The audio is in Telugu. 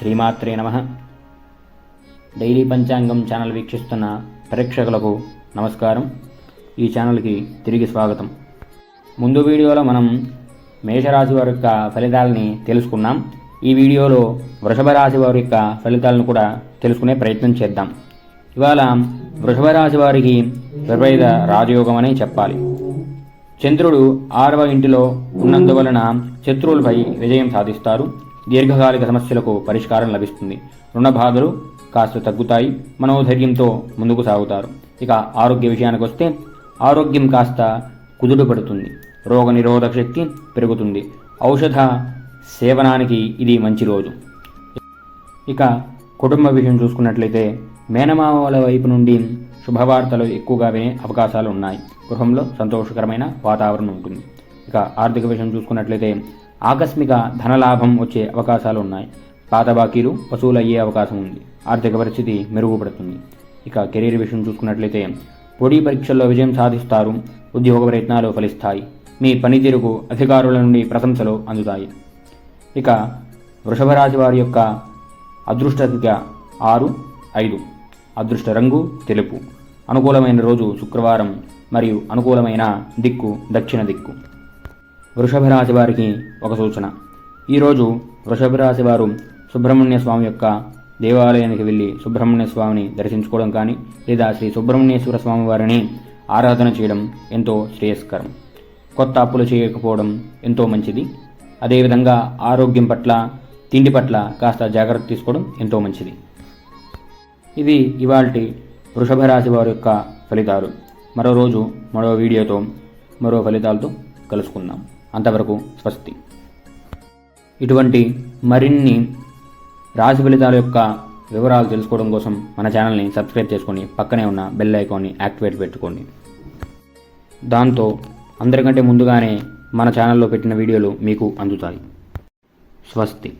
శ్రీమాత్రే నమ. డైలీ పంచాంగం ఛానల్ వీక్షిస్తున్న ప్రేక్షకులకు నమస్కారం. ఈ ఛానల్కి తిరిగి స్వాగతం. ముందు వీడియోలో మనం మేషరాశి వారి యొక్క ఫలితాలని తెలుసుకున్నాం. ఈ వీడియోలో వృషభ రాశి వారి యొక్క ఫలితాలను కూడా తెలుసుకునే ప్రయత్నం చేద్దాం. ఇవాళ వృషభ రాశి వారికి విపరీత రాజయోగం అని చెప్పాలి. చంద్రుడు ఆరవ ఇంటిలో ఉన్నందువలన శత్రువులపై విజయం సాధిస్తారు. దీర్ఘకాలిక సమస్యలకు పరిష్కారం లభిస్తుంది. రుణ బాధలు కాస్త తగ్గుతాయి. మనోధైర్యంతో ముందుకు సాగుతారు. ఇక ఆరోగ్య విషయానికి వస్తే ఆరోగ్యం కాస్త కుదుడు పడుతుంది. రోగ నిరోధక శక్తి పెరుగుతుంది. ఔషధ సేవనానికి ఇది మంచి రోజు. ఇక కుటుంబ విషయం చూసుకున్నట్లయితే మేనమామల వైపు నుండి శుభవార్తలు ఎక్కువగా వినే అవకాశాలు ఉన్నాయి. గృహంలో సంతోషకరమైన వాతావరణం ఉంటుంది. ఇక ఆర్థిక విషయం చూసుకున్నట్లయితే ఆకస్మిక ధనలాభం వచ్చే అవకాశాలు ఉన్నాయి పాత బాకీలు వసూలు అయ్యే అవకాశం ఉంది. ఆర్థిక పరిస్థితి మెరుగుపడుతుంది. ఇక కెరీర్ విషయం చూసుకున్నట్లయితే పోటీ పరీక్షల్లో విజయం సాధిస్తారు ఉద్యోగ ప్రయత్నాలు ఫలిస్తాయి. మీ పనితీరుకు అధికారుల నుండి ప్రశంసలు అందుతాయి. ఇక వృషభ రాశి వారి యొక్క అదృష్ట సంఖ్య ఆరు ఐదు. అదృష్ట రంగు తెలుపు. అనుకూలమైన రోజు శుక్రవారం మరియు అనుకూలమైన దిక్కు దక్షిణ దిక్కు. వృషభ రాశి వారికి ఒక సూచన. ఈరోజు వృషభ రాశి వారు సుబ్రహ్మణ్య స్వామి యొక్క దేవాలయానికి వెళ్ళి సుబ్రహ్మణ్య స్వామిని దర్శించుకోవడం కానీ లేదా శ్రీ సుబ్రహ్మణ్యేశ్వర స్వామి వారిని ఆరాధన చేయడం ఎంతో శ్రేయస్కరం. కొత్త అప్పులు చేయకపోవడం ఎంతో మంచిది. అదేవిధంగా ఆరోగ్యం పట్ల తిండి పట్ల కాస్త జాగ్రత్త తీసుకోవడం ఎంతో మంచిది. ఇది ఇవాల్టి వృషభ రాశి వారి యొక్క ఫలితాలు. మరో రోజు మరో వీడియోతో మరో ఫలితాలతో కలుసుకుందాం. అంతవరకు స్వస్తి. ఇటువంటి మరిన్ని రాశి ఫలితాల యొక్క వివరాలు తెలుసుకోవడం కోసం మన ఛానల్ని సబ్స్క్రైబ్ చేసుకొని పక్కనే ఉన్న బెల్ ఐకాన్ని యాక్టివేట్ పెట్టుకోండి. దాంతో అందరికంటే ముందుగానే మన ఛానల్లో పెట్టిన వీడియోలు మీకు అందుతాయి. స్వస్తి.